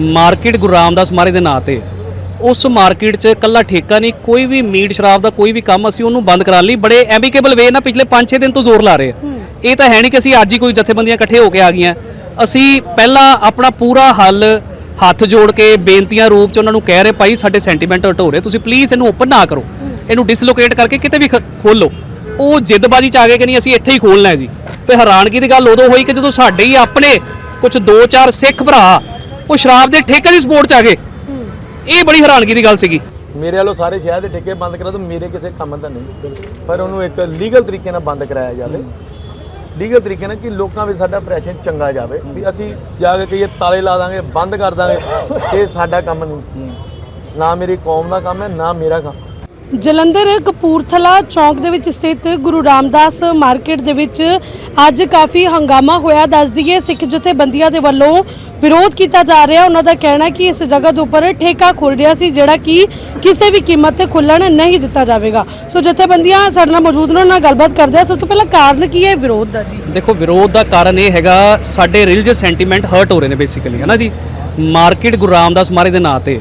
Market Guru Ramdas ਮਹਾਰਾਜ ਦੇ ਨਾਂ ਤੇ। ਉਸ ਮਾਰਕੀਟ 'ਚ ਕੱਲਾ ਠੇਕਾ ਨਹੀਂ, ਕੋਈ ਵੀ ਮੀਟ ਸ਼ਰਾਬ ਦਾ ਕੋਈ ਵੀ ਕੰਮ ਅਸੀਂ ਉਹਨੂੰ ਬੰਦ ਕਰਾਉਣ ਲਈ ਬੜੇ ਐਮੀਕੇਬਲ ਵੇ ਨਾਲ ਪਿਛਲੇ 5-6 ਦਿਨ ਤੋਂ ਜ਼ੋਰ ਲਾ ਰਹੇ ਹਾਂ। ਇਹ ਤਾਂ ਹੈ ਨਹੀਂ ਕਿ ਅਸੀਂ ਅੱਜ ਹੀ ਕੋਈ ਜਥੇਬੰਦੀਆਂ ਇਕੱਠੇ ਹੋ ਕੇ ਆ ਗਈਆਂ। ਅਸੀਂ ਪਹਿਲਾਂ ਆਪਣਾ ਪੂਰਾ ਹੱਲ ਹੱਥ ਜੋੜ ਕੇ ਬੇਨਤੀਆਂ ਰੂਪ 'ਚ ਉਹਨਾਂ ਨੂੰ ਕਹਿ ਰਹੇ, ਭਾਈ, ਸਾਡੇ ਸੈਂਟੀਮੈਂਟ ਹਟੋ ਰਹੇ। ਤੁਸੀਂ ਪਲੀਜ਼ ਇਹਨੂੰ ਓਪਨ ਨਾ ਕਰੋ। ਇਹਨੂੰ ਡਿਸਲੋਕੇਟ ਕਰਕੇ ਕਿਤੇ ਵੀ ਖ- ਖੋਲੋ ਉਹ ਜਿੱਦਬਾਜ਼ੀ ਚ ਆ ਗਏ ਕਿ ਨਹੀਂ, ਅਸੀਂ ਇੱਥੇ ਹੀ ਖੋਲਣਾ ਹੈ ਜੀ। ਫਿਰ ਹੈਰਾਨਗੀ ਦੀ ਗੱਲ ਉਦੋਂ ਹੋਈ ਕਿ ਜਦੋਂ ਸਾਡੇ ਹੀ ਆਪਣੇ ਕੁਝ ਦੋ ਚਾਰ ਸਿੱਖ ਭਰਾ ਉਹ ਸ਼ਰਾਬ ਦੇ ਠੇਕੇ ਦੀ ਸਪੋਰਟ ਚ ਆ ਗਏ। ਇਹ ਬੜੀ ਹੈਰਾਨਗੀ ਦੀ ਗੱਲ ਸੀਗੀ। ਮੇਰੇ ਵੱਲੋਂ ਸਾਰੇ ਸ਼ਹਿਰ ਦੇ ਠੇਕੇ ਬੰਦ ਕਰਾ ਦੋ ਮੇਰੇ ਕਿਸੇ ਕੰਮ ਦਾ ਨਹੀਂ। ਪਰ ਉਹਨੂੰ ਇੱਕ ਲੀਗਲ ਤਰੀਕੇ ਨਾਲ ਬੰਦ ਕਰਾਇਆ ਜਾਵੇ। ਲੀਗਲ ਤਰੀਕੇ ਨਾਲ ਕਿ ਲੋਕਾਂ ਵਿੱਚ ਸਾਡਾ ਪ੍ਰੈਸ਼ਰ ਚੰਗਾ ਜਾਵੇ। ਵੀ ਅਸੀਂ ਜਾ ਕੇ ਕਹੀਏ ਤਾਲੇ ਲਾ ਦਾਂਗੇ ਬੰਦ ਕਰ ਦਾਂਗੇ। ਇਹ ਸਾਡਾ ਕੰਮ ਨਹੀਂ। ਨਾ ਮੇਰੀ ਕੌਮ ਦਾ ਕੰਮ ਹੈ ਨਾ ਮੇਰਾ ਕੰਮ। ਜਲੰਧਰ ਕਪੂਰਥਲਾ ਚੌਂਕ ਦੇ ਵਿੱਚ ਸਥਿਤ ਗੁਰੂ ਰਾਮਦਾਸ ਮਾਰਕੀਟ ਦੇ ਵਿੱਚ ਅੱਜ ਕਾਫੀ ਹੰਗਾਮਾ ਹੋਇਆ। ਦੱਸ ਦਈਏ, ਸਿੱਖ ਜਥੇਬੰਦੀਆਂ ਦੇ ਵੱਲੋਂ ਵਿਰੋਧ ਕੀਤਾ ਜਾ ਰਿਹਾ। ਉਹਨਾਂ ਦਾ ਕਹਿਣਾ ਕਿ ਇਸ ਜਗ੍ਹਾ ਦੇ ਉੱਪਰ ਠੇਕਾ ਖੁੱਲ ਰਿਹਾ ਸੀ, ਜਿਹੜਾ ਕਿ ਕਿਸੇ ਵੀ ਕੀਮਤ ਤੇ ਖੁੱਲਣ ਨਹੀਂ ਦਿੱਤਾ ਜਾਵੇਗਾ। ਸੋ ਜਥੇਬੰਦੀਆਂ ਸਾਡੇ ਨਾਲ ਮੌਜੂਦ ਨੇ, ਉਹਨਾਂ ਨਾਲ ਗੱਲਬਾਤ ਕਰਦੇ ਆ ਸਭ ਤੋਂ ਪਹਿਲਾਂ ਕਾਰਨ ਕੀ ਹੈ ਵਿਰੋਧ ਦਾ ਜੀ? ਦੇਖੋ, ਵਿਰੋਧ ਦਾ ਕਾਰਨ ਇਹ ਹੈਗਾ, ਸਾਡੇ ਰਿਲੀਜੀਅਸ ਸੈਂਟੀਮੈਂਟ ਹਰਟ ਹੋ ਰਹੇ ਨੇ ਬੇਸਿਕਲੀ ਹੈ ਨਾ ਜੀ? ਮਾਰਕੀਟ ਗੁਰੂ ਰਾਮਦਾਸ ਮਹਾਰਾਜ ਦੇ ਨਾਂ ਤੇ।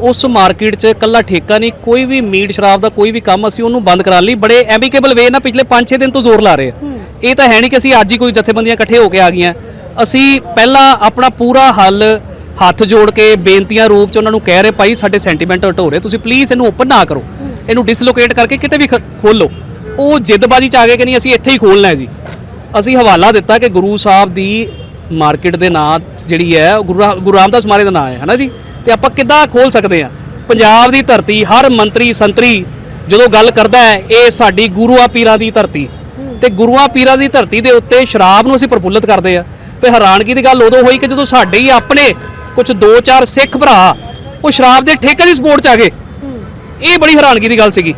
ਉਸ ਮਾਰਕੀਟ 'ਚ ਕੱਲਾ ਠੇਕਾ ਨਹੀਂ, ਕੋਈ ਵੀ ਮੀਟ ਸ਼ਰਾਬ ਦਾ ਕੋਈ ਵੀ ਕੰਮ ਅਸੀਂ ਉਹਨੂੰ ਬੰਦ ਕਰਾਉਣ ਲਈ ਬੜੇ ਐਮੀਕੇਬਲ ਵੇ ਨਾਲ ਪਿਛਲੇ 5-6 ਦਿਨ ਤੋਂ ਜ਼ੋਰ ਲਾ ਰਹੇ ਹਾਂ। ਇਹ ਤਾਂ ਹੈ ਨਹੀਂ ਕਿ ਅਸੀਂ ਅੱਜ ਹੀ ਕੋਈ ਜਥੇਬੰਦੀਆਂ ਇਕੱਠੇ ਹੋ ਕੇ ਆ ਗਈਆਂ। ਅਸੀਂ ਪਹਿਲਾਂ ਆਪਣਾ ਪੂਰਾ ਹੱਲ ਹੱਥ ਜੋੜ ਕੇ ਬੇਨਤੀਆਂ ਰੂਪ 'ਚ ਉਹਨਾਂ ਨੂੰ ਕਹਿ ਰਹੇ, ਭਾਈ, ਸਾਡੇ ਸੈਂਟੀਮੈਂਟ ਹਟੋ ਰਹੇ। ਤੁਸੀਂ ਪਲੀਜ਼ ਇਹਨੂੰ ਓਪਨ ਨਾ ਕਰੋ। ਇਹਨੂੰ ਡਿਸਲੋਕੇਟ ਕਰਕੇ ਕਿਤੇ ਵੀ ਖ- ਖੋਲੋ ਉਹ ਜਿੱਦਬਾਜ਼ੀ ਚ ਆ ਗਏ ਕਿ ਨਹੀਂ, ਅਸੀਂ ਇੱਥੇ ਹੀ ਖੋਲਣਾ ਹੈ ਜੀ। ਅਸੀਂ ਹਵਾਲਾ ਦਿੱਤਾ ਕਿ ਗੁਰੂ ਸਾਹਿਬ ਦੀ ਮਾਰਕੀਟ ਦੇ ਨਾਂ ਜਿਹੜੀ ਹੈ ਉਹ ਗੁਰੂ ਗੁਰੂ ਰਾਮਦਾਸ ਮਹਾਰਾਜ ਦਾ ਨਾਂ ਹੈ, ਹਨਾ ਜੀ? ਤੇ ਆਪਾਂ ਕਿੱਦਾਂ ਖੋਲ ਸਕਦੇ ਆ ਪੰਜਾਬ ਦੀ ਧਰਤੀ, ਹਰ ਮੰਤਰੀ, ਸੰਤਰੀ ਜਦੋਂ ਗੱਲ ਕਰਦਾ ਹੈ, ਇਹ ਸਾਡੀ ਗੁਰੂਆਂ ਪੀਰਾਂ ਦੀ ਧਰਤੀ। ਤੇ ਗੁਰੂਆਂ ਪੀਰਾਂ ਦੀ ਧਰਤੀ ਦੇ ਉੱਤੇ ਸ਼ਰਾਬ ਨੂੰ ਅਸੀਂ ਪ੍ਰਫੁੱਲਤ ਕਰਦੇ ਆ ਫਿਰ ਹੈਰਾਨਗੀ ਦੀ ਗੱਲ ਉਦੋਂ ਹੋਈ ਕਿ ਜਦੋਂ ਸਾਡੇ ਹੀ ਆਪਣੇ ਕੁਝ ਦੋ ਚਾਰ ਸਿੱਖ ਭਰਾ, ਉਹ ਸ਼ਰਾਬ ਦੇ ਠੇਕੇ ਦੀ ਸਪੋਰਟ ਚ ਆ ਗਏ। ਇਹ ਬੜੀ ਹੈਰਾਨਗੀ ਦੀ ਗੱਲ ਸੀਗੀ।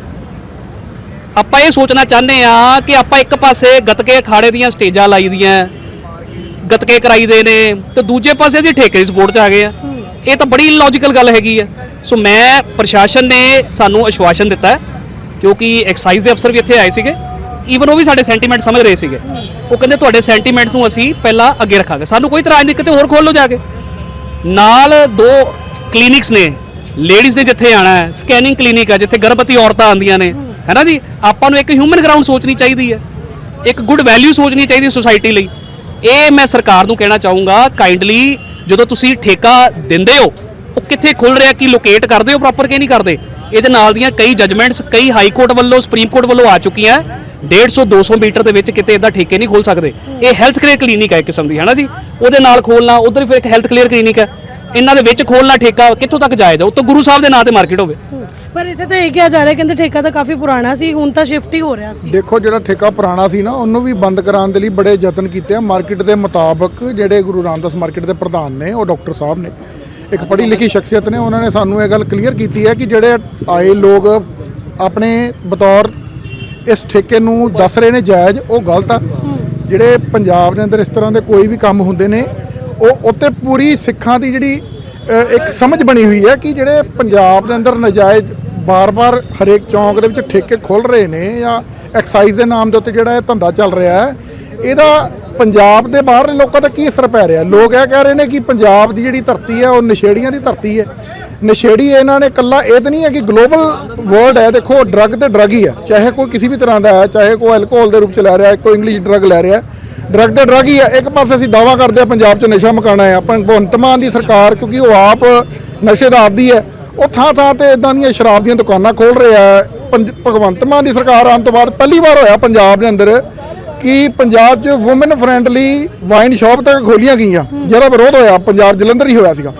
ਆਪਾਂ ਇਹ ਸੋਚਣਾ ਚਾਹੁੰਦੇ ਆ ਕਿ ਆਪਾਂ ਇੱਕ ਪਾਸੇ ਗਤਕੇ ਅਖਾੜੇ ਦੀਆਂ ਸਟੇਜਾਂ ਲਾਈ ਦੀਆਂ, ਗਤਕੇ ਕਰਾਈਦੇ ਨੇ, ਤੇ ਦੂਜੇ ਪਾਸੇ ਅਸੀਂ ਠੇਕੇ ਦੀ ਸਪੋਰਟ 'ਚ ਆ ਗਏ ਆ ਇਹ ਤਾਂ ਬੜੀ ਲੌਜੀਕਲ ਗੱਲ ਹੈਗੀ ਹੈ। ਸੋ ਮੈਂ ਪ੍ਰਸ਼ਾਸਨ ਨੇ ਸਾਨੂੰ ਆਸ਼ਵਾਸਨ ਦਿੱਤਾ ਕਿਉਂਕਿ ਐਕਸਾਈਜ਼ ਦੇ ਅਫਸਰ ਵੀ ਇੱਥੇ ਆਏ ਸੀਗੇ। ਈਵਨ ਉਹ ਵੀ ਸਾਡੇ ਸੈਂਟੀਮੈਂਟ ਸਮਝ ਰਹੇ ਸੀਗੇ। ਉਹ ਕਹਿੰਦੇ ਤੁਹਾਡੇ ਸੈਂਟੀਮੈਂਟ ਨੂੰ ਅਸੀਂ ਪਹਿਲਾਂ ਅੱਗੇ ਰੱਖਾਂਗੇ। ਸਾਨੂੰ ਕੋਈ ਤਰ੍ਹਾਂ ਦੀ ਕਿਤੇ ਹੋਰ ਖੋਲ ਲਓ ਜਾ ਕੇ। ਨਾਲ ਦੋ ਕਲੀਨਿਕਸ ਨੇ। ਲੇਡੀਜ਼ ਨੇ ਜਿੱਥੇ ਆਣਾ ਹੈ ਸਕੈਨਿੰਗ ਕਲੀਨਿਕ ਹੈ, ਜਿੱਥੇ ਗਰਭਵਤੀ ਔਰਤਾਂ ਆਉਂਦੀਆਂ ਨੇ। ਹੈਨਾ ਜੀ? ਆਪਾਂ ਨੂੰ ਇੱਕ ਹਿਊਮਨ ਗਰਾਊਂਡ ਸੋਚਣੀ ਚਾਹੀਦੀ ਹੈ। ਇੱਕ ਗੁੱਡ ਵੈਲਿਊ ਸੋਚਣੀ ਚਾਹੀਦੀ ਹੈ ਸੋਸਾਇਟੀ ਲਈ। ਇਹ ਮੈਂ ਸਰਕਾਰ ਨੂੰ ਕਹਿਣਾ ਚਾਹੂੰਗਾ ਕਾਈਂਡਲੀ ਜਦੋਂ ਤੁਸੀਂ ਠੇਕਾ ਦਿੰਦੇ ਹੋ, ਉਹ ਕਿੱਥੇ ਖੁੱਲ ਰਿਹਾ, ਕੀ ਲੋਕੇਟ ਕਰਦੇ ਹੋ ਪ੍ਰੋਪਰ ਕਿ ਨਹੀਂ ਕਰਦੇ? ਇਹਦੇ ਨਾਲ ਦੀਆਂ ਕਈ ਜਜਮੈਂਟਸ ਕਈ ਹਾਈ ਕੋਰਟ ਵੱਲੋਂ ਸੁਪਰੀਮ ਕੋਰਟ ਵੱਲੋਂ ਆ ਚੁੱਕੀਆਂ 150 200 ਮੀਟਰ ਦੇ ਵਿੱਚ ਕਿਤੇ ਇਦਾਂ ਠੇਕੇ ਨਹੀਂ ਖੋਲ ਸਕਦੇ। ਇਹ ਹੈਲਥ ਕੇਅਰ ਕਲੀਨਿਕ ਹੈ ਇੱਕ ਕਿਸਮ ਦੀ ਹੈ ਨਾ ਜੀ? ਉਹਦੇ ਨਾਲ ਖੋਲਣਾ ਉਧਰ ਫਿਰ ਇੱਕ ਹੈਲਥ ਕੇਅਰ ਕਲੀਨਿਕ ਹੈ। ਇਹਨਾਂ ਦੇ ਵਿੱਚ ਖੋਲਣਾ ਠੇਕਾ ਕਿੱਥੋਂ ਤੱਕ ਜਾਇਜ਼ ਹੈ? ਉਹ ਤਾਂ ਗੁਰੂ ਸਾਹਿਬ ਦੇ ਨਾਂ ਤੇ ਮਾਰਕੀਟ ਹੋਵੇ। ਪਰ ਇੱਥੇ ਤਾਂ ਇਹ ਕਿਹਾ ਜਾ ਰਿਹਾ ਕਹਿੰਦੇ ਠੇਕਾ ਤਾਂ ਕਾਫੀ ਪੁਰਾਣਾ ਸੀ, ਹੁਣ ਤਾਂ ਸ਼ਿਫਟ ਹੀ ਹੋ ਰਿਹਾ ਸੀ। ਦੇਖੋ ਜਿਹੜਾ ਠੇਕਾ ਪੁਰਾਣਾ ਸੀ ਨਾ, ਉਹਨੂੰ ਵੀ ਬੰਦ ਕਰਾਉਣ ਦੇ ਲਈ ਬੜੇ ਯਤਨ ਕੀਤੇ ਆ। ਮਾਰਕੀਟ ਦੇ ਮੁਤਾਬਕ ਜਿਹੜੇ ਗੁਰੂ ਰਾਮਦਾਸ ਮਾਰਕੀਟ ਦੇ ਪ੍ਰਧਾਨ ਨੇ, ਉਹ ਡਾਕਟਰ ਸਾਹਿਬ ਨੇ, ਇੱਕ ਪੜ੍ਹੀ ਲਿਖੀ ਸ਼ਖਸੀਅਤ ਨੇ, ਉਹਨਾਂ ਨੇ ਸਾਨੂੰ ਇਹ ਗੱਲ ਕਲੀਅਰ ਕੀਤੀ ਹੈ ਕਿ ਜਿਹੜੇ ਆਏ ਲੋਕ ਆਪਣੇ ਬਤੌਰ ਇਸ ਠੇਕੇ ਨੂੰ ਦੱਸ ਰਹੇ ਨੇ ਜਾਇਜ਼, ਉਹ ਗਲਤ ਆ। ਜਿਹੜੇ ਪੰਜਾਬ ਦੇ ਅੰਦਰ ਇਸ ਤਰ੍ਹਾਂ ਦੇ ਕੋਈ ਵੀ ਕੰਮ ਹੁੰਦੇ ਨੇ, ਉਹ ਉੱਤੇ ਪੂਰੀ ਸਿੱਖਾਂ ਦੀ ਜਿਹੜੀ ਇੱਕ ਸਮਝ ਬਣੀ ਹੋਈ ਹੈ ਕਿ ਜਿਹੜੇ ਪੰਜਾਬ ਦੇ ਅੰਦਰ ਨਜਾਇਜ਼ ਬਾਰ-ਬਾਰ ਹਰੇਕ ਚੌਂਕ ਦੇ ਵਿੱਚ ਠੇਕੇ ਖੁੱਲ ਰਹੇ ਨੇ ਜਾਂ ਐਕਸਾਈਜ਼ ਦੇ ਨਾਮ ਦੇ ਉੱਤੇ ਜਿਹੜਾ ਇਹ ਧੰਦਾ ਚੱਲ ਰਿਹਾ ਹੈ, ਇਹਦਾ ਪੰਜਾਬ ਦੇ ਬਾਹਰਲੇ ਲੋਕਾਂ ਦਾ ਕੀ ਅਸਰ ਪੈ ਰਿਹਾ? ਲੋਕ ਇਹ ਕਹਿ ਰਹੇ ਨੇ ਕਿ ਪੰਜਾਬ ਦੀ ਜਿਹੜੀ ਧਰਤੀ ਹੈ, ਉਹ ਨਸ਼ੇੜੀਆਂ ਦੀ ਧਰਤੀ ਹੈ। ਨਸ਼ੇੜੀ ਇਹਨਾਂ ਨੇ ਕੱਲਾ ਇਹ ਤਾਂ ਨਹੀਂ ਹੈ ਕਿ ਗਲੋਬਲ ਵਰਲਡ ਹੈ, ਦੇਖੋ ਡਰੱਗ ਤੇ ਡਰੱਗ ਹੀ ਹੈ। ਚਾਹੇ ਕੋਈ ਕਿਸੇ ਵੀ ਤਰ੍ਹਾਂ ਦਾ ਹੈ, ਚਾਹੇ ਕੋਈ ਐਲਕੋਹਲ ਦੇ ਰੂਪ ਚ ਲੈ ਰਿਹਾ ਹੈ ਕੋਈ ਇੰਗਲਿਸ਼ ਡਰੱਗ ਲੈ ਰਿਹਾ। ਡਰੱਗ ਤੇ ਡਰੱਗ ਹੀ ਹੈ। ਇੱਕ ਪਾਸੇ ਅਸੀਂ ਦਾਵਾ ਕਰਦੇ ਆ ਪੰਜਾਬ 'ਚ ਨਸ਼ਾ ਮਕਾਣਾ ਹੈ। ਆਪਾਂ ਭਗਵੰਤ ਮਾਨ ਦੀ ਸਰਕਾਰ, ਕਿਉਂਕਿ ਉਹ ਆਪ ਨਸ਼ੇ ਦਾ ਆਦੀ ਹੈ। ਉਹ ਥਾਂ ਥਾਂ ਤੇ ਇਦਾਂ ਦੀਆਂ ਸ਼ਰਾਬ ਦੀਆਂ ਦੁਕਾਨਾਂ ਖੋਲ ਰਿਹਾ ਪੰਜ- ਭਗਵੰਤ ਮਾਨ ਦੀ ਸਰਕਾਰ ਆਉਣ ਤੋਂ ਬਾਅਦ ਪਹਿਲੀ ਵਾਰ ਹੋਇਆ ਪੰਜਾਬ ਦੇ ਅੰਦਰ ਕਿ ਪੰਜਾਬ 'ਚ ਔਮਨ ਫਰੈਂਡਲੀ ਵਾਈਨ ਸ਼ਾਪ ਤੱਕ ਖੋਲੀਆਂ ਗਈਆਂ, ਜਿਹਦਾ ਵਿਰੋਧ ਹੋਇਆ। ਪੰਜਾਬ ਜਲੰਧਰ ਹੀ ਹੋਇਆ ਸੀਗਾ।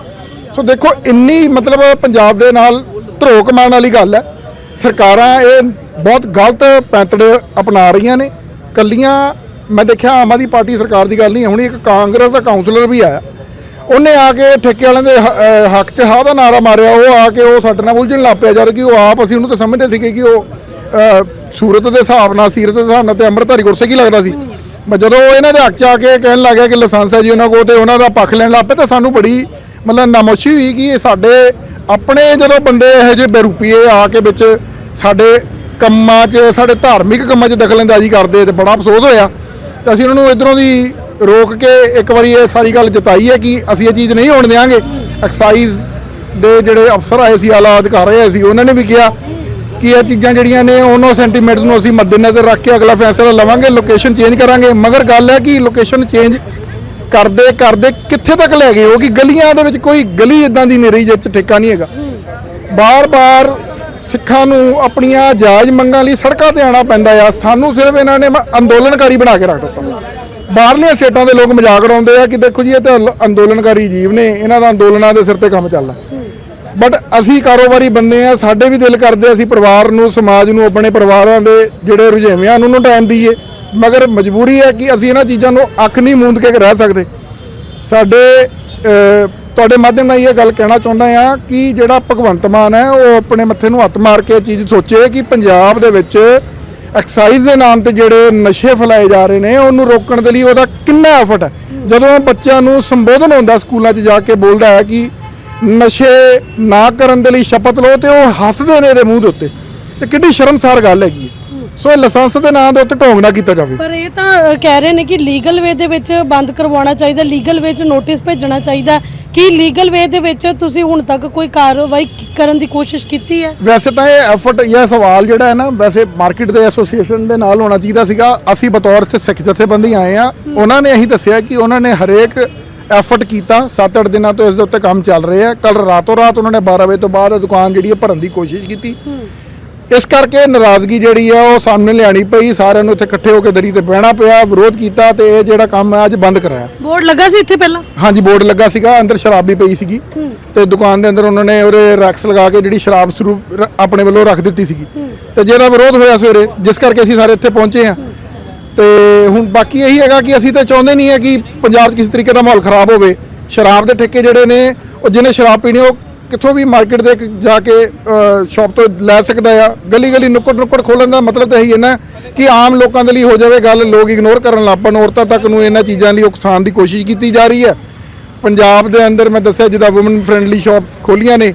ਸੋ ਦੇਖੋ, ਇੰਨੀ ਮਤਲਬ ਪੰਜਾਬ ਦੇ ਨਾਲ ਧਰੋ ਕਮਾਉਣ ਵਾਲੀ ਗੱਲ ਹੈ। ਸਰਕਾਰਾਂ ਇਹ ਬਹੁਤ ਗਲਤ ਪੈਂਤੜ ਅਪਣਾ ਰਹੀਆਂ ਨੇ। ਕੱਲੀਆਂ, ਮੈਂ ਦੇਖਿਆ ਆਮ ਆਦਮੀ ਪਾਰਟੀ ਸਰਕਾਰ ਦੀ ਗੱਲ ਨਹੀਂ ਹੁਣ ਇੱਕ ਕਾਂਗਰਸ ਦਾ ਕਾਉਂਸਲਰ ਵੀ ਆਇਆ। ਉਹਨੇ ਆ ਕੇ ਠੇਕੇ ਵਾਲਿਆਂ ਦੇ ਹੱਕ 'ਚ ਹਾਂ ਦਾ ਨਾਰਾ ਮਾਰਿਆ, ਉਹ ਆ ਕੇ ਉਹ ਸਾਡੇ ਨਾਲ ਉਲਝਣ ਲੱਗ ਪਿਆ ਜਦ ਕਿ ਉਹ ਆਪ ਅਸੀਂ ਉਹਨੂੰ ਤਾਂ ਸਮਝਦੇ ਸੀਗੇ ਕਿ ਉਹ ਸੂਰਤ ਦੇ ਹਿਸਾਬ ਨਾਲ, ਸੀਰਤ ਦੇ ਹਿਸਾਬ ਨਾਲ ਤੇ ਅੰਮ੍ਰਿਤਧਾਰੀ ਗੁਰਸਿੱਖ ਹੀ ਲੱਗਦਾ ਸੀ। ਮੈਂ ਜਦੋਂ ਉਹ ਇਹਨਾਂ ਦੇ ਹੱਕ 'ਚ ਆ ਕੇ ਕਹਿਣ ਲੱਗਿਆ ਕਿ ਲਾਇਸੈਂਸ ਹੈ ਜੀ ਉਹਨਾਂ ਕੋਲ ਤੇ ਉਹਨਾਂ ਦਾ ਪੱਖ ਲੈਣ ਲੱਗ ਪਏ ਤਾਂ ਸਾਨੂੰ ਬੜੀ ਮਤਲਬ ਨਾਮੋਸ਼ੀ ਹੋਈ ਕਿ ਇਹ ਸਾਡੇ ਆਪਣੇ ਜਦੋਂ ਬੰਦੇ ਇਹੋ ਜਿਹੇ ਬੇਰੂਪੀਏ ਆ ਕੇ ਵਿੱਚ ਸਾਡੇ ਕੰਮਾਂ 'ਚ, ਸਾਡੇ ਧਾਰਮਿਕ ਕੰਮਾਂ 'ਚ ਦਖਲਅੰਦਾਜ਼ੀ ਕਰਦੇ ਤੇ ਬੜਾ ਅਫਸੋਸ ਹੋਇਆ। ਤੇ ਅਸੀਂ ਉਹਨਾਂ ਨੂੰ ਇਧਰੋਂ ਦੀ ਰੋਕ ਕੇ ਇੱਕ ਵਾਰੀ ਇਹ ਸਾਰੀ ਗੱਲ ਜਤਾਈ ਹੈ ਕਿ ਅਸੀਂ ਇਹ ਚੀਜ਼ ਨਹੀਂ ਹੋਣ ਦੇਵਾਂਗੇ ਐਕਸਾਈਜ਼ ਦੇ ਜਿਹੜੇ ਅਫਸਰ ਆਏ ਸੀ ਆਲਾ ਅਧਿਕਾਰੀ ਆਏ ਸੀ, ਉਹਨਾਂ ਨੇ ਵੀ ਕਿਹਾ ਕਿ ਇਹ ਚੀਜ਼ਾਂ ਜਿਹੜੀਆਂ ਨੇ ਉਹਨਾਂ ਸੈਂਟੀਮੈਂਟਸ ਨੂੰ ਅਸੀਂ ਮੱਦੇਨਜ਼ਰ ਰੱਖ ਕੇ ਅਗਲਾ ਫੈਸਲਾ ਲਵਾਂਗੇ ਲੋਕੇਸ਼ਨ ਚੇਂਜ ਕਰਾਂਗੇ। ਮਗਰ ਗੱਲ ਹੈ ਕਿ ਲੋਕੇਸ਼ਨ ਚੇਂਜ ਕਰਦੇ ਕਰਦੇ ਕਿੱਥੇ ਤੱਕ ਲੈ ਗਏ? ਹੋ ਕਿ ਗਲੀਆਂ ਦੇ ਵਿੱਚ ਕੋਈ ਗਲੀ ਇਦਾਂ ਦੀ ਨਹੀਂ ਰਹੀ ਜਿਸ 'ਚ ਠੇਕਾ ਨਹੀਂ ਹੈਗਾ। ਬਾਰ-ਬਾਰ ਸਿੱਖਾਂ ਨੂੰ ਆਪਣੀਆਂ ਜਾਇਜ਼ ਮੰਗਾਂ ਲਈ ਸੜਕਾਂ ਤੇ ਆਉਣਾ ਪੈਂਦਾ ਆ। ਸਾਨੂੰ ਸਿਰਫ ਇਹਨਾਂ ਨੇ ਅੰਦੋਲਨਕਾਰੀ ਬਣਾ ਕੇ ਰੱਖ ਦਿੱਤਾ। ਬਾਹਰਲੀਆਂ ਸਟੇਟਾਂ ਦੇ ਲੋਕ ਮਜ਼ਾਕ ਉਡਾਉਂਦੇ ਆ ਕਿ ਦੇਖੋ ਜੀ, ਇਹ ਤਾਂ ਅਲ- ਅੰਦੋਲਨਕਾਰੀ ਜੀਵ ਨੇ, ਇਹਨਾਂ ਦਾ ਅੰਦੋਲਨਾਂ ਦੇ ਸਿਰ ਤੇ ਕੰਮ ਚੱਲਦਾ। ਬਟ ਅਸੀਂ ਕਾਰੋਬਾਰੀ ਬੰਦੇ ਆ, ਸਾਡੇ ਵੀ ਦਿਲ ਕਰਦੇ ਅਸੀਂ ਪਰਿਵਾਰ ਨੂੰ, ਸਮਾਜ ਨੂੰ, ਆਪਣੇ ਪਰਿਵਾਰਾਂ ਦੇ ਜਿਹੜੇ ਰੁਝੇਵਿਆਂ ਨੂੰ ਨੂੰ ਟਾਈਮ ਦਈਏ ਮਗਰ ਮਜਬੂਰੀ ਹੈ ਕਿ ਅਸੀਂ ਇਹਨਾਂ ਚੀਜ਼ਾਂ ਨੂੰ ਅੱਖ ਨਹੀਂ ਮੂੰਦ ਕੇ ਰਹਿ ਸਕਦੇ। ਸਾਡੇ ਤੁਹਾਡੇ ਮਾਧਿਅਮ ਨਾਲ ਇਹ ਗੱਲ ਕਹਿਣਾ ਚਾਹੁੰਦਾ ਆ ਕਿ ਜਿਹੜਾ ਭਗਵੰਤ ਮਾਨ ਹੈ, ਉਹ ਆਪਣੇ ਮੱਥੇ ਨੂੰ ਹੱਥ ਮਾਰ ਕੇ ਇਹ ਚੀਜ਼ ਸੋਚੇ ਕਿ ਪੰਜਾਬ ਦੇ ਵਿੱਚ ਐਕਸਾਈਜ਼ ਦੇ ਨਾਮ ਤੇ ਜਿਹੜੇ ਨਸ਼ੇ ਫੈਲਾਏ ਜਾ ਰਹੇ ਨੇ, ਉਹਨੂੰ ਰੋਕਣ ਦੇ ਲਈ ਉਹਦਾ ਕਿੰਨਾ ਐਫਰਟ ਹੈ ਜਦੋਂ ਬੱਚਿਆਂ ਨੂੰ ਸੰਬੋਧਨ ਹੁੰਦਾ ਸਕੂਲਾਂ 'ਚ ਜਾ ਕੇ ਬੋਲਦਾ ਹੈ ਕਿ ਨਸ਼ੇ ਨਾ ਕਰਨ ਦੇ ਲਈ ਸ਼ਪਥ ਲਓ ਤੇ ਉਹ ਹੱਸਦੇ ਨੇ ਇਹਦੇ ਮੂੰਹ ਦੇ ਉੱਤੇ ਤੇ ਕਿੰਨੀ ਸ਼ਰਮਸਾਰ ਗੱਲ ਹੈਗੀ ਹੈ। ਸੋ ਇਹ ਲਾਇਸੈਂਸ ਦੇ ਨਾਂ ਦੇ ਉੱਤੇ ਢੋਂਗ ਨਾ ਕੀਤਾ ਜਾਵੇ। ਪਰ ਇਹ ਤਾਂ ਅ, ਕਹਿ ਰਹੇ ਨੇ ਕਿ ਲੀਗਲ ਵੇ ਦੇ ਵਿੱਚ ਬੰਦ ਕਰਵਾਉਣਾ ਚਾਹੀਦਾ ਲੀਗਲ ਵੇ 'ਚ ਨੋਟਿਸ ਭੇਜਣਾ ਚਾਹੀਦਾ ਕਿ ਲੀਗਲ ਵੇ ਦੇ ਵਿੱਚ ਤੁਸੀਂ ਹੁਣ ਤੱਕ ਕੋਈ ਕਾਰਵਾਈ ਕ- ਕਰਨ ਦੀ ਕੋਸ਼ਿਸ਼ ਕੀਤੀ ਹੈ? ਵੈਸੇ ਤਾਂ ਇਹ ਐਫਰਟ ਇਹ ਸਵਾਲ ਜਿਹੜਾ ਹੈ ਨਾ ਵੈਸੇ ਮਾਰਕੀਟ ਦੇ ਐਸੋਸੀਏਸ਼ਨ ਦੇ ਨਾਲ ਹੋਣਾ ਚਾਹੀਦਾ ਸੀਗਾ। ਅਸੀਂ ਬਤੌਰ ਸੇ ਸਿੱਖ ਜਥੇਬੰਦੀ ਆਏ ਆ ਉਹਨਾਂ ਨੇ ਇਹੀ ਦੱਸਿਆ ਕਿ ਉਹਨਾਂ ਨੇ ਹਰੇਕ ਐਫਰਟ ਕੀਤਾ। 7-8 ਦਿਨਾਂ ਤੋਂ ਇਸ ਦੇ ਉੱਤੇ ਕੰਮ ਚੱਲ ਰਿਹਾ ਹੈ ਕੱਲ ਰਾਤੋਂ ਰਾਤ ਉਹਨਾਂ ਨੇ 12 ਵਜੇ ਤੋਂ ਬਾਅਦ ਇਹ ਦੁਕਾਨ ਜਿਹੜੀ ਹੈ ਭਰਨ ਦੀ ਕੋਸ਼ਿਸ਼ ਕੀਤੀ। ਇਸ ਕਰਕੇ ਨਾਰਾਜ਼ਗੀ ਜਿਹੜੀ ਆ ਉਹ ਸਾਹਮਣੇ ਲਿਆਣੀ ਪਈ ਸਾਰਿਆਂ ਨੂੰ ਇੱਥੇ ਇਕੱਠੇ ਹੋ ਕੇ ਦਰੀ ਤੇ ਬਹਿਣਾ ਪਿਆ ਵਿਰੋਧ ਕੀਤਾ ਤੇ ਇਹ ਜਿਹੜਾ ਕੰਮ ਹੈ ਅੱਜ ਬੰਦ ਕਰਾਇਆ। ਬੋਰਡ ਲੱਗਾ ਸੀ ਇੱਥੇ ਪਹਿਲਾਂ? ਹਾਂਜੀ ਬੋਰਡ ਲੱਗਾ ਸੀਗਾ ਅੰਦਰ ਸ਼ਰਾਬ ਵੀ ਪਈ ਸੀਗੀ। ਤੇ ਦੁਕਾਨ ਦੇ ਅੰਦਰ ਉਹਨਾਂ ਨੇ ਉਹਦੇ ਰੈਕਸ ਲਗਾ ਕੇ ਜਿਹੜੀ ਸ਼ਰਾਬ ਸਰੂਪ ਆਪਣੇ ਵੱਲੋਂ ਰੱਖ ਦਿੱਤੀ ਸੀਗੀ। ਤੇ ਜਿਹਦਾ ਵਿਰੋਧ ਹੋਇਆ ਸਵੇਰੇ ਜਿਸ ਕਰਕੇ ਅਸੀਂ ਸਾਰੇ ਇੱਥੇ ਪਹੁੰਚੇ ਆ ਤੇ ਹੁਣ ਬਾਕੀ ਇਹੀ ਹੈਗਾ ਕਿ ਅਸੀਂ ਤਾਂ ਚਾਹੁੰਦੇ ਨਹੀਂ ਹੈ ਕਿ ਪੰਜਾਬ 'ਚ ਕਿਸੇ ਤਰੀਕੇ ਦਾ ਮਾਹੌਲ ਖਰਾਬ ਹੋਵੇ। ਸ਼ਰਾਬ ਦੇ ਠੇਕੇ ਜਿਹੜੇ ਨੇ ਉਹ ਜਿਹਨੇ ਸ਼ਰਾਬ ਪੀਣੀ ਉਹ ਕਿੱਥੋਂ ਵੀ ਮਾਰਕੀਟ ਦੇ ਜਾ ਕੇ ਸ਼ਾਪ ਤੋਂ ਲੈ ਸਕਦਾ ਆ ਗਲੀ ਗਲੀ ਨੁੱਕੜ ਨੁੱਕੜ ਖੋਲਣ ਦਾ ਮਤਲਬ ਤਾਂ ਇਹੀ ਹੈ ਨਾ ਕਿ ਆਮ ਲੋਕਾਂ ਦੇ ਲਈ ਹੋ ਜਾਵੇ ਗੱਲ, ਲੋਕ ਇਗਨੋਰ ਕਰਨ ਲੱਗ ਪਣ, ਔਰਤਾਂ ਤੱਕ ਨੂੰ ਇਹਨਾਂ ਚੀਜ਼ਾਂ ਲਈ ਉਕਸਾਉਣ ਦੀ ਕੋਸ਼ਿਸ਼ ਕੀਤੀ ਜਾ ਰਹੀ ਹੈ। ਪੰਜਾਬ ਦੇ ਅੰਦਰ ਮੈਂ ਦੱਸਿਆ ਜਿਹਦਾ ਔਮਨ ਫ੍ਰੈਂਡਲੀ ਸ਼ਾਪ ਖੋਲੀਆਂ ਨੇ,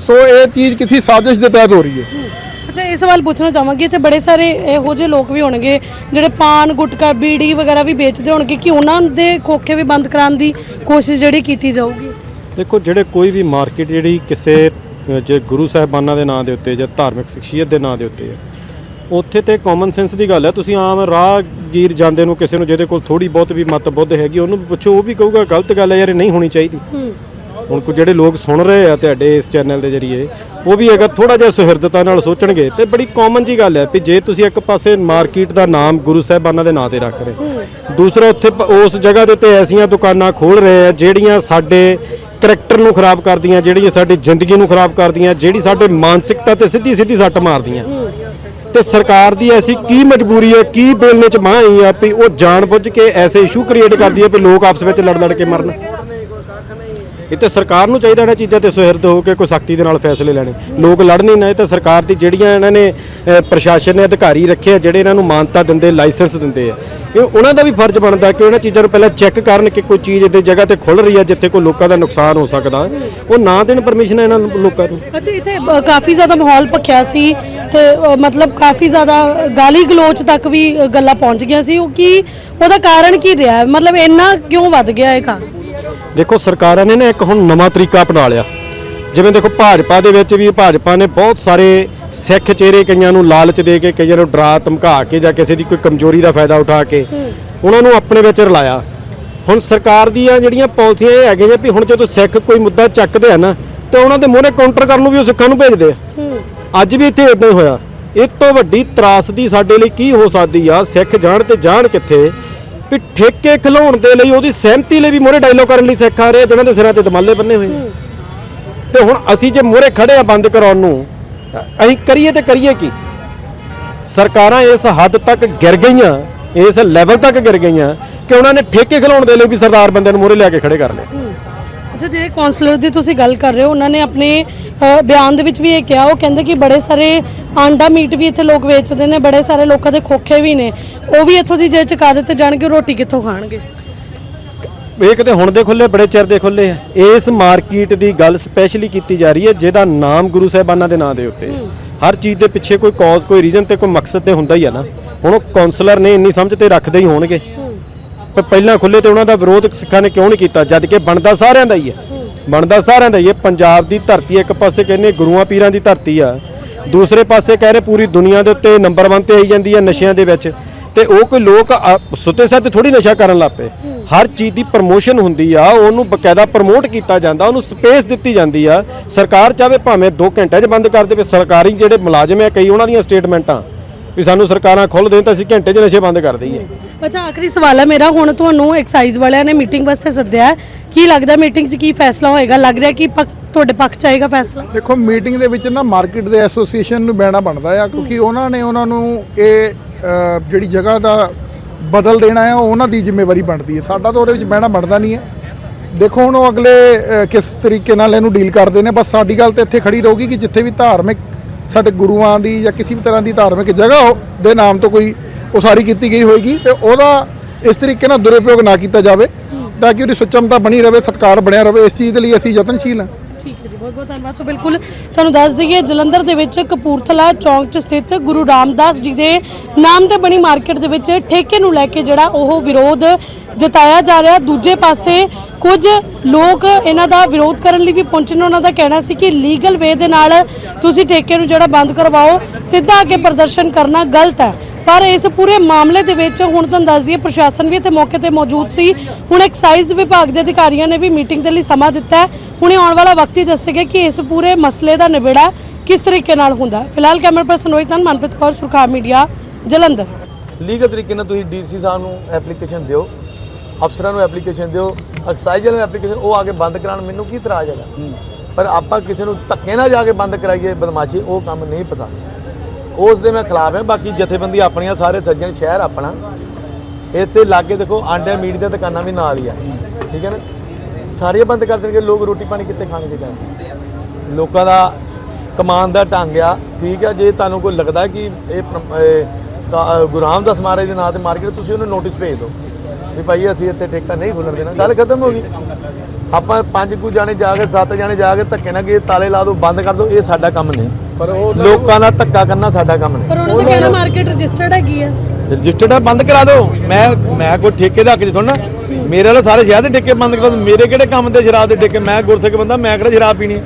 ਸੋ ਇਹ ਚੀਜ਼ ਕਿਸੇ ਸਾਜ਼ਿਸ਼ ਦੇ ਤਹਿਤ ਹੋ ਰਹੀ ਹੈ। ਅੱਛਾ, ਇਹ ਸਵਾਲ ਪੁੱਛਣਾ ਚਾਹਾਂਗੀ, ਇੱਥੇ ਬੜੇ ਸਾਰੇ ਇਹੋ ਜਿਹੇ ਲੋਕ ਵੀ ਹੋਣਗੇ, ਜਿਹੜੇ ਪਾਨ, ਗੁਟਕਾ, ਬੀੜੀ ਵਗੈਰਾ ਵੀ ਵੇਚਦੇ ਹੋਣਗੇ, ਕਿ ਉਹਨਾਂ ਦੇ ਖੋਖੇ ਵੀ ਬੰਦ ਕਰਾਉਣ ਦੀ ਕੋਸ਼ਿਸ਼ ਜਿਹੜੀ ਕੀਤੀ ਜਾਊਗੀ? ਦੇਖੋ ਜਿਹੜੇ ਕੋਈ ਵੀ ਮਾਰਕੀਟ ਜਿਹੜੀ ਕਿਸੇ ਜੇ ਗੁਰੂ ਸਾਹਿਬਾਨਾਂ ਦੇ ਨਾਂ ਦੇ ਉੱਤੇ ਜਾਂ ਧਾਰਮਿਕ ਸ਼ਖਸੀਅਤ ਦੇ ਨਾਂ ਦੇ ਉੱਤੇ ਹੈ ਉੱਥੇ ਤੇ ਕਾਮਨ ਸੈਂਸ ਦੀ ਗੱਲ ਹੈ। ਤੁਸੀਂ ਆਮ ਰਾਹਗੀਰ ਜਾਂਦੇ ਨੂੰ ਕਿਸੇ ਨੂੰ ਜਿਹਦੇ ਕੋਲ ਥੋੜੀ ਬਹੁਤ ਵੀ ਮਤ ਬੁੱਧ ਹੈਗੀ ਉਹਨੂੰ ਪੁੱਛੋ ਉਹ ਵੀ ਕਹੂਗਾ ਗਲਤ ਗੱਲ ਹੈ ਯਾਰ ਇਹ ਨਹੀਂ ਹੋਣੀ ਚਾਹੀਦੀ। ਹੁਣ ਕੋ ਜਿਹੜੇ ਲੋਕ ਸੁਣ ਰਹੇ ਆ ਤੁਹਾਡੇ ਇਸ ਚੈਨਲ ਦੇ ਜਰੀਏ ਉਹ ਵੀ ਅਗਰ ਥੋੜਾ ਜਿਹਾ ਸੁਹਿਰਦਤਾ ਨਾਲ ਸੋਚਣਗੇ ਤੇ ਬੜੀ ਕਾਮਨ ਜੀ ਗੱਲ ਹੈ ਵੀ ਜੇ ਤੁਸੀਂ ਇੱਕ ਪਾਸੇ ਮਾਰਕੀਟ ਦਾ ਨਾਮ ਗੁਰੂ ਸਾਹਿਬਾਨਾਂ ਦੇ ਨਾਂ ਤੇ ਰੱਖ ਰਹੇ ਦੂਸਰਾ ਉੱਥੇ ਉਸ ਜਗ੍ਹਾ ਦੇ ਉੱਤੇ ਐਸੀਆਂ ਦੁਕਾਨਾਂ ਖੋਲ ਰਹੇ ਆ ਜਿਹੜੀਆਂ ਸਾਡੇ ਕਰੈਕਟਰ ਨੂੰ ਖਰਾਬ ਕਰਦੀਆਂ, ਜਿਹੜੀਆਂ ਸਾਡੀ ਜ਼ਿੰਦਗੀ ਨੂੰ ਖਰਾਬ ਕਰਦੀਆਂ, ਜਿਹੜੀ ਸਾਡੇ ਮਾਨਸਿਕਤਾ ਤੇ ਸਿੱਧੀ ਸਿੱਧੀ ਸੱਟ ਮਾਰਦੀਆਂ। ਤੇ ਸਰਕਾਰ ਦੀ ਐਸੀ ਕੀ ਮਜਬੂਰੀ ਹੈ, ਕੀ ਬੇਲਨੇ ਚ ਮਾਂ ਆਈ ਆ ਵੀ ਉਹ ਜਾਣਬੁੱਝ ਕੇ ਐਸੇ ਇਸ਼ੂ ਕ੍ਰੀਏਟ ਕਰਦੀ ਹੈ ਵੀ ਲੋਕ ਆਪਸ ਵਿੱਚ ਲੜ ਲੜ ਕੇ ਮਰਨ? ਇਹ ਤੇ ਸਰਕਾਰ ਨੂੰ ਚਾਹੀਦਾ ਇਹਨਾਂ ਚੀਜ਼ਾਂ ਤੇ ਸੁਹਿਰਦ ਹੋ ਕੇ ਕੋਈ ਸਖਤੀ ਦੇ ਨਾਲ ਫੈਸਲੇ ਲੈਣੇ। ਲੋਕ ਲੜ ਨਾ, ਇਹ ਤਾਂ ਸਰਕਾਰ ਦੀ ਜਿਹੜੀਆਂ ਇਹਨਾਂ ਨੇ ਪ੍ਰਸ਼ਾਸਨ ਨੇ ਅਧਿਕਾਰੀ ਰੱਖੇ ਆ, ਜਿਹੜੇ ਇਹਨਾਂ ਨੂੰ ਮਾਨਤਾ ਦਿੰਦੇ, ਲਾਇਸੈਂਸ ਦਿੰਦੇ ਆ। ਇਹ ਉਹਨਾਂ ਦਾ ਵੀ ਫਰਜ਼ ਬਣਦਾ ਕਿ ਉਹਨਾਂ ਚੀਜ਼ਾਂ ਨੂੰ ਪਹਿਲਾਂ ਚੈੱਕ ਕਰਨ ਕਿ ਕੋਈ ਚੀਜ਼ ਇੱਥੇ ਜਗ੍ਹਾ ਤੇ ਖੁੱਲ ਰਹੀ ਹੈ ਜਿੱਥੇ ਕੋਈ ਲੋਕਾਂ ਦਾ ਨੁਕਸਾਨ ਹੋ ਸਕਦਾ। ਉਹ ਨਾ ਦੇਣ ਪਰਮਿਸ਼ਨ ਇਹਨਾਂ ਲੋਕਾਂ ਨੂੰ। ਅੱਛਾ, ਇੱਥੇ ਕਾਫੀ ਜ਼ਿਆਦਾ ਮਾਹੌਲ ਭਖਿਆ ਸੀ ਤੇ ਮਤਲਬ ਕਾਫੀ ਜ਼ਿਆਦਾ ਗਾਲੀ ਗਲੋਚ ਤੱਕ ਵੀ ਗੱਲਾਂ ਪਹੁੰਚ ਗਿਆ ਸੀ। ਉਹ ਕੀ, ਉਹਦਾ ਕਾਰਨ ਕੀ ਰਿਹਾ? ਮਤਲਬ ਇੰਨਾ ਕਿਉਂ ਵੱਧ ਗਿਆ ਇਹ ਕਾਰਨ ਦੇਖੋ ਸਰਕਾਰਾਂ ਨੇ ਨਾ ਇੱਕ ਹੁਣ ਨਵਾਂ ਤਰੀਕਾ ਅਪਣਾ ਲਿਆ। ਜਿਵੇਂ ਦੇਖੋ ਭਾਜਪਾ ਦੇ ਵਿੱਚ ਵੀ ਭਾਜਪਾ ਨੇ ਬਹੁਤ ਸਾਰੇ ਸਿੱਖ ਚਿਹਰੇ ਕਈਆਂ ਨੂੰ ਲਾਲਚ ਦੇ ਕੇ ਕਈਆਂ ਨੂੰ ਡਰਾ ਧਮਕਾ ਕੇ ਜਾਂ ਕਿਸੇ ਦੀ ਕੋਈ ਕਮਜ਼ੋਰੀ ਦਾ ਫਾਇਦਾ ਉਠਾ ਕੇ ਉਹਨਾਂ ਨੂੰ ਆਪਣੇ ਵਿੱਚ ਰਲਾਇਆ। ਹੁਣ ਸਰਕਾਰ ਦੀਆਂ ਜਿਹੜੀਆਂ ਪਾਲਿਸੀਆਂ ਇਹ ਹੈਗੀਆਂ ਵੀ ਹੁਣ ਜਦੋਂ ਸਿੱਖ ਕੋਈ ਮੁੱਦਾ ਚੱਕਦੇ ਆ ਨਾ ਤੇ ਉਹਨਾਂ ਦੇ ਮੂਹਰੇ ਕਾਊਂਟਰ ਕਰਨ ਨੂੰ ਵੀ ਉਹ ਸਿੱਖਾਂ ਨੂੰ ਭੇਜਦੇ ਆ। ਅੱਜ ਵੀ ਇੱਥੇ ਇਦਾਂ ਹੀ ਹੋਇਆ। ਇਹ ਤੋਂ ਵੱਡੀ ਤਰਾਸਦੀ ਸਾਡੇ ਲਈ ਕੀ ਹੋ ਸਕਦੀ ਆ? ਸਿੱਖ ਜਾਣ ਤੇ ਜਾਣ ਕਿੱਥੇ? ਵੀ ਠੇਕੇ ਖਿਲਾਉਣ ਦੇ ਲਈ ਉਹਦੀ ਸਹਿਮਤੀ ਲਈ ਵੀ ਮੋਰੇ ਡਾਇਲੋਗ ਕਰਨ ਲਈ ਸਿੱਖ ਆ ਰਹੇ ਜਿਨ੍ਹਾਂ ਦੇ ਸਿਰਾਂ ਤੇ ਦਮਾਲੇ ਬੰਨੇ ਹੋਏ ਆ। ਤੇ ਹੁਣ ਅਸੀਂ ਜੇ ਮੋਰੇ ਖੜੇ ਆ ਬੰਦ ਕਰਾਉਣ ਨੂੰ ਅਸੀਂ ਕਰੀਏ ਤੇ ਕਰੀਏ ਕੀ? ਸਰਕਾਰਾਂ ਇਸ ਹੱਦ ਤੱਕ ਗਿਰ ਗਈਆਂ ਇਸ ਲੈਵਲ ਤੱਕ ਗਿਰ ਗਈਆਂ ਕਿ ਉਹਨਾਂ ਨੇ ਠੇਕੇ ਖਿਲਾਉਣ ਦੇ ਲਈ ਵੀ ਸਰਦਾਰ ਬੰਦੇ ਨੂੰ ਮੋਰੇ ਲਿਆ ਕੇ ਖੜੇ ਕਰ ਲਏ। ਅੱਛਾ ਜਿਹੜੇ ਕਾਉਂਸਲਰ ਦੀ ਤੁਸੀਂ ਗੱਲ ਕਰ ਰਹੇ ਹੋ ਉਹਨਾਂ ਨੇ ਆਪਣੇ ਅ, ਬਿਆਨ ਦੇ ਵਿੱਚ ਵੀ ਇਹ ਕਿਹਾ ਉਹ ਕਹਿੰਦੇ ਕਿ ਬੜੇ ਸਾਰੇ ਆਂਡਾ ਮੀਟ ਵੀ ਇੱਥੇ ਲੋਕ ਵੇਚਦੇ ਨੇ ਬੜੇ ਸਾਰੇ ਲੋਕਾਂ ਦੇ ਖੋਖੇ ਵੀ ਨੇ। ਉਹ ਵੀ ਇੱਥੋਂ ਦੀ ਜੇ ਚੁਕਾ ਦਿੱਤੇ ਜਾਣਗੇ ਰੋਟੀ ਕਿੱਥੋਂ ਖਾਣਗੇ? ਇਹ ਕਿਤੇ ਹੁਣ ਦੇ ਖੁੱਲੇ ਬੜੇ ਚਿਰ ਦੇ ਖੁੱਲੇ ਆ। ਇਸ ਮਾਰਕੀਟ ਦੀ ਗੱਲ ਸਪੈਸ਼ਲੀ ਕੀਤੀ ਜਾ ਰਹੀ ਹੈ ਜਿਹਦਾ ਨਾਮ ਗੁਰੂ ਸਾਹਿਬਾਨਾਂ ਦੇ ਨਾਂ ਦੇ ਉੱਤੇ ਹੈ। ਹਰ ਚੀਜ਼ ਦੇ ਪਿੱਛੇ ਕੋਈ ਕੌਜ਼ ਕੋਈ ਰੀਜ਼ਨ ਤੇ ਕੋਈ ਮਕਸਦ ਤੇ ਹੁੰਦਾ ਹੀ ਆ ਨਾ। ਹੁਣ ਉਹ ਕਾਉਂਸਲਰ ਨੇ ਇੰਨੀ ਸਮਝ ਤੇ ਰੱਖਦੇ ਹੀ ਹੋਣਗੇ। ਪਰ ਪਹਿਲਾਂ ਖੁੱਲੇ ਤੇ ਉਹਨਾਂ ਦਾ ਵਿਰੋਧ ਸਿੱਖਾਂ ਨੇ ਕਿਉਂ ਨਹੀਂ ਕੀਤਾ? ਜਦ ਕਿ ਬਣਦਾ ਸਾਰਿਆਂ ਦਾ ਹੀ ਹੈ। ਬਣਦਾ ਸਾਰਿਆਂ ਦਾ ਹੀ ਇਹ ਪੰਜਾਬ ਦੀ ਧਰਤੀ ਹੈ, ਇੱਕ ਪਾਸੇ ਕਹਿੰਦੇ ਗੁਰੂਆਂ ਪੀਰਾਂ ਦੀ ਧਰਤੀ ਆ। ਦੂਸਰੇ ਪਾਸੇ ਕਹਿ ਰਹੇ ਪੂਰੀ ਦੁਨੀਆ ਦੇ ਉੱਤੇ ਨੰਬਰ 1 ਤੇ ਆਈ ਜਾਂਦੀ ਹੈ ਨਸ਼ਿਆਂ ਦੇ ਵਿੱਚ। ਤੇ ਉਹ ਕੋਈ ਲੋਕ ਆ, ਸੁੱਤੇ ਸੱਤ ਥੋੜੀ ਨਸ਼ਾ ਕਰਨ ਲੱਗ ਪਏ। ਹਰ ਚੀਜ਼ ਦੀ ਪ੍ਰਮੋਸ਼ਨ ਹੁੰਦੀ ਆ ਉਹਨੂੰ ਬਕਾਇਦਾ ਪ੍ਰਮੋਟ ਕੀਤਾ ਜਾਂਦਾ ਉਹਨੂੰ ਸਪੇਸ ਦਿੱਤੀ ਜਾਂਦੀ ਆ। ਸਰਕਾਰ ਚਾਹੇ ਭਾਵੇਂ 2 ਘੰਟੇ 'ਚ ਬੰਦ ਕਰ ਦੇਵੇ ਸਰਕਾਰੀ ਜਿਹੜੇ ਮੁਲਾਜ਼ਮ ਹੈ ਕਈ ਉਹਨਾਂ ਦੀਆਂ ਸਟੇਟਮੈਂਟਾਂ ਵੀ ਸਾਨੂੰ ਸਰਕਾਰਾਂ ਖੁੱਲ੍ਹ ਦੇਣ ਤਾਂ ਅਸੀਂ ਘੰਟੇ 'ਚ ਨਸ਼ੇ ਬੰਦ ਕਰ ਦਈਏ। ਅੱਛਾ ਆਖਰੀ ਸਵਾਲ ਹੈ ਮੇਰਾ ਹੁਣ ਤੁਹਾਨੂੰ ਐਕਸਾਈਜ਼ ਵਾਲਿਆਂ ਨੇ ਮੀਟਿੰਗ ਵਾਸਤੇ ਸੱਦਿਆ ਹੈ। ਕੀ ਲੱਗਦਾ ਮੀਟਿੰਗ 'ਚ ਕੀ ਫੈਸਲਾ ਹੋਏਗਾ? ਲੱਗ ਰਿਹਾ ਕਿ ਪੱਕ- ਤੁਹਾਡੇ ਪੱਖ 'ਚ ਆਏਗਾ ਫੈਸਲਾ? ਦੇਖੋ ਮੀਟਿੰਗ ਦੇ ਵਿੱਚ ਨਾ ਮਾਰਕੀਟ ਦੇ ਐਸੋਸੀਏਸ਼ਨ ਨੂੰ ਬਹਿਣਾ ਬਣਦਾ ਆ ਕਿਉਂਕਿ ਉਹਨਾਂ ਨੇ ਉਹਨਾਂ ਨੂੰ ਇਹ ਅ, ਜਿਹੜੀ ਜਗ੍ਹਾ ਦਾ ਬਦਲ ਦੇਣਾ ਹੈ ਉਹ ਉਹਨਾਂ ਦੀ ਜ਼ਿੰਮੇਵਾਰੀ ਬਣਦੀ ਹੈ। ਸਾਡਾ ਤਾਂ ਉਹਦੇ ਵਿੱਚ ਬਹਿਣਾ ਬਣਦਾ ਨਹੀਂ ਹੈ। ਦੇਖੋ ਹੁਣ ਉਹ ਅਗਲੇ ਅ, ਕਿਸ ਤਰੀਕੇ ਨਾਲ ਇਹਨੂੰ ਡੀਲ ਕਰਦੇ ਨੇ ਬਸ ਸਾਡੀ ਗੱਲ ਤੇ ਇੱਥੇ ਖੜੀ ਰਹੂਗੀ ਕਿ ਜਿੱਥੇ ਵੀ ਧਾਰਮਿਕ ਸਾਡੇ ਗੁਰੂਆਂ ਦੀ ਜਾਂ ਕਿਸੇ ਵੀ ਤਰ੍ਹਾਂ ਦੀ ਧਾਰਮਿਕ ਜਗ੍ਹਾ ਦੇ ਨਾਮ ਤੋਂ ਕੋਈ ਉਸਾਰੀ ਕੀਤੀ ਗਈ ਹੋਏਗੀ ਤੇ ਉਹਦਾ ਇਸ ਤਰੀਕੇ ਨਾਲ ਦੁਰਉਪਯੋਗ ਨਾ ਕੀਤਾ ਜਾਵੇ ਤਾਂ ਕਿ ਉਹਦੀ ਸੁਚਮਤਾ ਬਣੀ ਰਹੇ, ਸਤਕਾਰ ਬਣਿਆ ਰਹੇ। ਇਸ ਚੀਜ਼ ਦੇ ਲਈ ਅਸੀਂ ਯਤਨਸ਼ੀਲ ਹਾਂ। ਠੀਕ ਹੈ ਜੀ, ਬਹੁਤ ਬਹੁਤ ਧੰਨਵਾਦ। ਸੋ ਬਿਲਕੁਲ ਤੁਹਾਨੂੰ ਦੱਸ ਦਈਏ, ਜਲੰਧਰ ਦੇ ਵਿੱਚ ਕਪੂਰਥਲਾ ਚੌਂਕ 'ਚ ਸਥਿਤ ਗੁਰੂ ਰਾਮਦਾਸ ਜੀ ਦੇ ਨਾਮ ਤੇ ਬਣੀ ਮਾਰਕੀਟ ਦੇ ਵਿੱਚ ਠੇਕੇ ਨੂੰ ਲੈ ਕੇ ਜਿਹੜਾ ਉਹ ਵਿਰੋਧ ਜਤਾਇਆ ਜਾ ਰਿਹਾ। ਦੂਜੇ ਪਾਸੇ ਕੁਝ ਲੋਕ ਇਹਨਾਂ ਦਾ ਵਿਰੋਧ ਕਰਨ ਲਈ ਵੀ ਪਹੁੰਚੇ ਉਹਨਾਂ ਦਾ ਕਹਿਣਾ ਸੀ ਕਿ ਲੀਗਲ ਵੇ ਦੇ ਨਾਲ ਤੁਸੀਂ ਠੇਕੇ ਨੂੰ ਜਿਹੜਾ ਬੰਦ ਕਰਵਾਓ, ਸਿੱਧਾ ਅੱਗੇ ਪ੍ਰਦਰਸ਼ਨ ਕਰਨਾ ਗਲਤ ਹੈ। ਪਰ ਇਸ ਪੂਰੇ ਮਾਮਲੇ ਦੇ ਵਿੱਚ ਹੁਣ ਤੁਹਾਨੂੰ ਦੱਸ ਦਈਏ, ਪ੍ਰਸ਼ਾਸਨ ਵੀ ਇੱਥੇ ਮੌਕੇ ਤੇ ਮੌਜੂਦ ਸੀ। ਹੁਣ ਐਕਸਾਈਜ਼ ਵਿਭਾਗ ਦੇ ਅਧਿਕਾਰੀਆਂ ਨੇ ਵੀ ਮੀਟਿੰਗ ਦੇ ਲਈ ਸਮਾਂ ਦਿੱਤਾ ਹੈ। ਹੁਣੇ ਆਉਣ ਵਾਲਾ ਵਕਤ ਹੀ ਦੱਸੇਗਾ ਕਿ ਇਸ ਪੂਰੇ ਮਸਲੇ ਦਾ ਨਿਬੇੜਾ ਕਿਸ ਤਰੀਕੇ ਨਾਲ ਹੁੰਦਾ ਫਿਲਹਾਲ ਕੈਮਰਾ ਪਰਸਨ ਰੋਹਿਤ ਨਾਲ ਮਨਪ੍ਰੀਤ ਕੌਰ, ਸੁਰਖਾ ਮੀਡੀਆ, ਜਲੰਧਰ। ਲੀਗਲ ਤਰੀਕੇ ਨਾਲ ਤੁਸੀਂ ਡੀਸੀ ਸਾਹਿਬ ਨੂੰ ਐਪਲੀਕੇਸ਼ਨ ਦਿਓ। ਅਫਸਰਾਂ ਨੂੰ ਐਪਲੀਕੇਸ਼ਨ ਦਿਓ ਐਕਸਾਈਜ਼ ਨੂੰ ਐਪਲੀਕੇਸ਼ਨ ਉਹ ਆ ਕੇ ਬੰਦ ਕਰਾਉਣ ਮੈਨੂੰ ਕੀ ਇਤਰਾਜ਼ ਹੈਗਾ? ਪਰ ਆਪਾਂ ਕਿਸੇ ਨੂੰ ਧੱਕੇ ਨਾਲ ਜਾ ਕੇ ਬੰਦ ਕਰਾਈਏ ਬਦਮਾਸ਼ੀ ਉਹ ਕੰਮ ਨਹੀਂ ਪਤਾ। ਉਸ ਦੇ ਮੈਂ ਖਿਲਾਫ ਹਾਂ ਬਾਕੀ ਜਥੇਬੰਦੀ ਆਪਣੀਆਂ ਸਾਰੇ ਸੱਜਣ ਸ਼ਹਿਰ ਆਪਣਾ। ਇੱਥੇ ਲਾਗੇ ਦੇਖੋ ਆਂਡੇ ਮੀਟ ਦੀਆਂ ਦੁਕਾਨਾਂ ਵੀ ਨਾਲ ਹੀ ਆ। ਠੀਕ ਹੈ ਨਾ? ਸਾਰੀਆਂ ਬੰਦ ਕਰ ਦੇਣਗੇ ਲੋਕ ਰੋਟੀ ਪਾਣੀ ਕਿੱਥੇ ਖਾਣਗੇ ਜਾ ਕੇ? ਲੋਕਾਂ ਦਾ ਕਮਾਨ ਦਾ ਢੰਗ ਆ ਠੀਕ ਆ? ਜੇ ਤੁਹਾਨੂੰ ਕੋਈ ਲੱਗਦਾ ਕਿ ਇਹ ਪ੍ਰਮ- ਇਹ ਕਾ- ਅ, ਗੁਰੂ ਰਾਮਦਾਸ ਮਹਾਰਾਜ ਦੇ ਨਾਂ ਤੇ ਮਾਰਕੀਟ ਤੁਸੀਂ ਉਹਨੂੰ ਨੋਟਿਸ ਭੇਜ ਦਿਓ। ਵੀ ਭਾਈ ਅਸੀਂ ਇੱਥੇ ਠੇਕਾ ਨਹੀਂ ਖੁੱਲਣ ਦੇਣਾ। ਗੱਲ ਖਤਮ ਹੋ ਗਈ। ਆਪਾਂ ਪੰਜ ਕੁ ਜਾਣੇ ਜਾ ਕੇ ਸੱਤ ਜਾਣੇ ਜਾ ਕੇ ਧੱਕੇ ਨਾਲ ਕਿ ਤਾਲੇ ਲਾ ਦਿਓ ਬੰਦ ਕਰ ਦਿਓ ਇਹ ਸਾਡਾ ਕੰਮ ਨਹੀਂ। ਪਰ ਉਹ ਲੋਕਾਂ ਨਾਲ ਧੱਕਾ ਕਰਨਾ ਸਾਡਾ ਕੰਮ ਨਹੀਂ। ਪਰ ਉਹਨਾਂ ਦਾ ਕਹਿਣਾ ਮਾਰਕੀਟ ਰਜਿਸਟਰਡ ਹੈਗੀ ਹੈ ਰਜਿਸਟਰਡ ਆ ਬੰਦ ਕਰਾ ਦਿਓ। ਮੈਂ ਮੈਂ ਕੋਈ ਠੇਕੇ ਦਾ ਹੱਕ ਚ ਥੋੜਾ ਮੇਰੇ ਵਾਲੇ ਸਾਰੇ ਸ਼ਹਿਰ ਦੇ ਠੇਕੇ ਬੰਦ ਕਰਾ ਦਿਓ। ਮੇਰੇ ਕਿਹੜੇ ਕੰਮ ਦੇ ਸ਼ਰਾਬ ਦੇ ਠੇਕੇ? ਮੈਂ ਗੁਰਸਿੱਖ ਬੰਦਾ ਮੈਂ ਕਿਹੜਾ ਸ਼ਰਾਬ ਪੀਣੀ ਹੈ?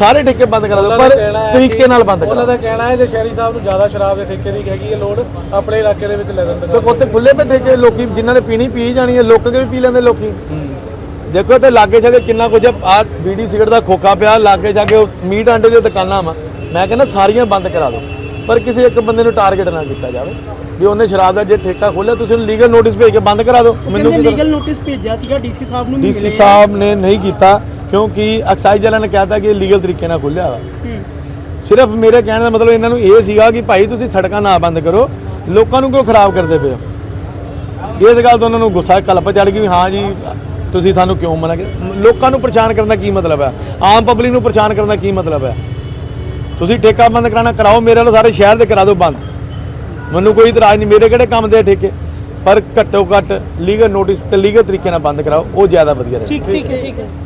ਸਾਰੇ ਠੇਕੇ ਬੰਦ ਕਰਾ ਦਿਓ ਪਰ ਤਰੀਕੇ ਨਾਲ ਬੰਦ ਕਰਾ ਉਹਨਾਂ ਦਾ ਕਹਿਣਾ ਹੈ ਜੇ ਸ਼ਹਿਰੀ ਸਾਹਿਬ ਨੂੰ ਜ਼ਿਆਦਾ ਸ਼ਰਾਬ ਦੇ ਠੇਕੇ ਦੀ ਹੈਗੀ ਹੈ ਲੋੜ ਆਪਣੇ ਇਲਾਕੇ ਦੇ ਵਿੱਚ ਲੈ ਲੈਣ ਤੇ ਉੱਥੇ ਖੁੱਲੇ ਪੇ ਠੇਕੇ ਲੋਕੀ ਜਿਨ੍ਹਾਂ ਨੇ ਪੀਣੀ ਪੀ ਜਾਣੀ ਹੈ ਲੋਕ ਕੇ ਵੀ ਪੀ ਲੈਂਦੇ ਲੋਕੀ। ਦੇਖੋ ਤੇ ਲਾਗੇ ਜਾ ਕੇ ਕਿੰਨਾ ਕੁਝ ਆ ਬੀੜੀ ਸਿਗਰਟ ਦਾ ਖੋਖਾ ਪਿਆ ਲਾਗੇ ਜਾ ਕੇ ਉਹ ਮੀਟ ਆਂਡੇ ਦੀਆਂ ਦੁਕਾਨਾਂ ਵਾ। ਮੈਂ ਕਹਿੰਦਾ ਸਾਰੀਆਂ ਬੰਦ ਕਰਾ ਦਿਓ। ਪਰ ਕਿਸੇ ਇੱਕ ਬੰਦੇ ਨੂੰ ਟਾਰਗੇਟ ਨਾ ਕੀਤਾ ਜਾਵੇ ਵੀ ਉਹਨੇ ਸ਼ਰਾਬ ਦਾ ਜੇ ਠੇਕਾ ਖੋਲਿਆ ਤੁਸੀਂ ਉਹਨੂੰ ਲੀਗਲ ਨੋਟਿਸ ਭੇਜ ਕੇ ਬੰਦ ਕਰਾ ਦਿਓ। ਮੈਨੂੰ ਲੀਗਲ ਨੋਟਿਸ ਭੇਜਿਆ ਸੀਗਾ ਡੀਸੀ ਸਾਹਿਬ ਨੂੰ ਡੀਸੀ ਸਾਹਿਬ ਨੇ ਨਹੀਂ ਕੀਤਾ। ਕਿਉਂਕਿ ਐਕਸਾਈਜ਼ ਵਾਲਿਆਂ ਨੇ ਕਹਿਤਾ ਕਿ ਇਹ ਲੀਗਲ ਤਰੀਕੇ ਨਾਲ ਖੁੱਲਿਆ ਵਾ। ਸਿਰਫ ਮੇਰੇ ਕਹਿਣ ਦਾ ਮਤਲਬ ਇਹਨਾਂ ਨੂੰ ਇਹ ਸੀਗਾ ਕਿ ਭਾਈ ਤੁਸੀਂ ਸੜਕਾਂ ਨਾ ਬੰਦ ਕਰੋ ਲੋਕਾਂ ਨੂੰ ਕਿਉਂ ਖਰਾਬ ਕਰਦੇ ਪਏ ਹੋ? ਇਸ ਗੱਲ ਤੋਂ ਉਹਨਾਂ ਨੂੰ ਗੁੱਸਾ ਕਲਪ ਚੜ ਗਈ ਵੀ ਹਾਂ ਜੀ ਤੁਸੀਂ ਸਾਨੂੰ ਕਿਉਂ ਮਨਾ ਕਿ? ਲੋਕਾਂ ਨੂੰ ਪਰੇਸ਼ਾਨ ਕਰਨ ਦਾ ਕੀ ਮਤਲਬ ਹੈ? ਆਮ ਪਬਲਿਕ ਨੂੰ ਪਰੇਸ਼ਾਨ ਕਰਨ ਦਾ ਕੀ ਮਤਲਬ ਹੈ? ਤੁਸੀਂ ਠੇਕਾ ਬੰਦ ਕਰਾਣਾ ਕਰਾਓ ਮੇਰੇ ਵੱਲ ਸਾਰੇ ਸ਼ਹਿਰ ਦੇ ਕਰਾ ਦਿਓ ਬੰਦ। ਮੈਨੂੰ ਕੋਈ ਇਤਰਾਜ਼ ਨਹੀਂ ਮੇਰੇ ਕਿਹੜੇ ਕੰਮ ਦੇ ਠੇਕੇ? ਪਰ ਘੱਟੋ ਘੱਟ ਲੀਗਲ ਨੋਟਿਸ ਤੇ ਲੀਗਲ ਤਰੀਕੇ ਨਾਲ ਬੰਦ ਕਰਾਓ ਉਹ ਜ਼ਿਆਦਾ ਵਧੀਆ ਰਹੇ। ਠੀਕ ਹੈ ਠੀਕ ਹੈ।